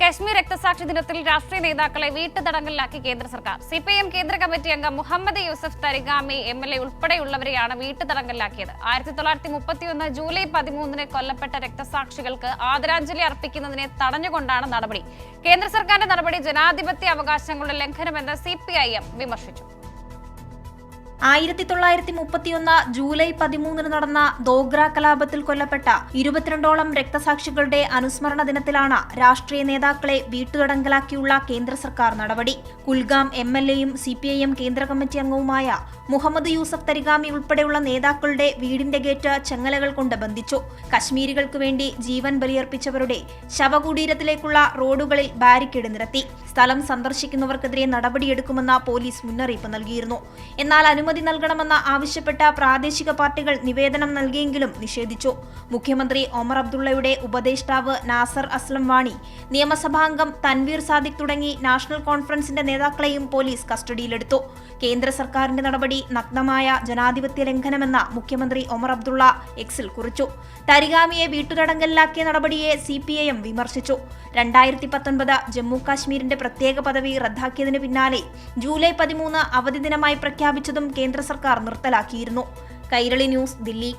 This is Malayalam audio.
കശ്മീർ രക്തസാക്ഷി ദിനത്തിൽ രാഷ്ട്രീയ നേതാക്കളെ വീട്ടുതടങ്കലിലാക്കി കേന്ദ്ര സർക്കാർ. സി പി എം കേന്ദ്ര കമ്മിറ്റി അംഗം Mohammed Yousuf Tarigami M L A ഉൾപ്പെടെയുള്ളവരെയാണ് വീട്ടുതടങ്കലിലാക്കിയത്. ആയിരത്തി തൊള്ളായിരത്തി മുപ്പത്തിയൊന്ന് ജൂലൈ പതിമൂന്നിന് കൊല്ലപ്പെട്ട രക്തസാക്ഷികൾക്ക് ആദരാഞ്ജലി അർപ്പിക്കുന്നതിനെ തടഞ്ഞുകൊണ്ടാണ് നടപടി. കേന്ദ്ര സർക്കാരിന്റെ നടപടി ജനാധിപത്യ അവകാശങ്ങളുടെ ലംഘനമെന്ന് സി പി ഐ എം വിമർശിച്ചു. ആയിരത്തി തൊള്ളായിരത്തി മുപ്പത്തിയൊന്ന് ജൂലൈ പതിമൂന്നിന് നടന്ന ദോഗ്ര കലാപത്തിൽ കൊല്ലപ്പെട്ട ഇരുപത്തിരണ്ടോളം രക്തസാക്ഷികളുടെ അനുസ്മരണ ദിനത്തിലാണ് രാഷ്ട്രീയ നേതാക്കളെ വീട്ടുതടങ്കലാക്കിയുള്ള കേന്ദ്ര സർക്കാർ നടപടി. കുൽഗാം എം എൽ എയും സി പി ഐ എം കേന്ദ്ര കമ്മിറ്റി അംഗവുമായ മുഹമ്മദ് യൂസഫ് തരിഗാമി ഉൾപ്പെടെയുള്ള നേതാക്കളുടെ വീടിന്റെ ഗേറ്റ് ചങ്ങലകൾ കൊണ്ട് ബന്ധിച്ചു. കശ്മീരികൾക്ക് വേണ്ടി ജീവൻ ബലിയർപ്പിച്ചവരുടെ ശവകുടീരത്തിലേക്കുള്ള റോഡുകളിൽ ബാരിക്കേഡ് നിരത്തി. സ്ഥലം സന്ദർശിക്കുന്നവർക്കെതിരെ നടപടിയെടുക്കുമെന്ന പോലീസ് മുന്നറിയിപ്പ് നൽകിയിരുന്നു. എന്നാൽ അനുമതി നൽകണമെന്ന് ആവശ്യപ്പെട്ട പ്രാദേശിക പാർട്ടികൾ നിവേദനം നൽകിയെങ്കിലും നിഷേധിച്ചു. മുഖ്യമന്ത്രി ഒമർ അബ്ദുള്ളയുടെ ഉപദേഷ്ടാവ് നാസർ അസ്ലം വാണി നിയമസഭാംഗം തൻവീർ സാദിഖ് തുടങ്ങി നാഷണൽ കോൺഫറൻസിന്റെ നേതാക്കളെയും പോലീസ് കസ്റ്റഡിയിലെടുത്തു. കേന്ദ്ര സർക്കാരിന്റെ നടപടി നഗ്നമായ ജനാധിപത്യ ലംഘനമെന്ന മുഖ്യമന്ത്രി ഒമർ അബ്ദുള്ള എക്സിൽ കുറിച്ചു. തരിഗാമിയെ വീട്ടുതടങ്കലിലാക്കിയ നടപടിയെ സി വിമർശിച്ചു. രണ്ടായിരത്തി പത്തൊൻപത് ജമ്മു കാശ്മീരിന്റെ പ്രത്യേക പദവി റദ്ദാക്കിയതിന് പിന്നാലെ ജൂലൈ പതിമൂന്ന് അവധി ദിനമായി പ്രഖ്യാപിച്ചതും കേന്ദ്ര സർക്കാർ നിർത്തലാക്കിയിരുന്നു. കൈരളി ന്യൂസ് ദില്ലി.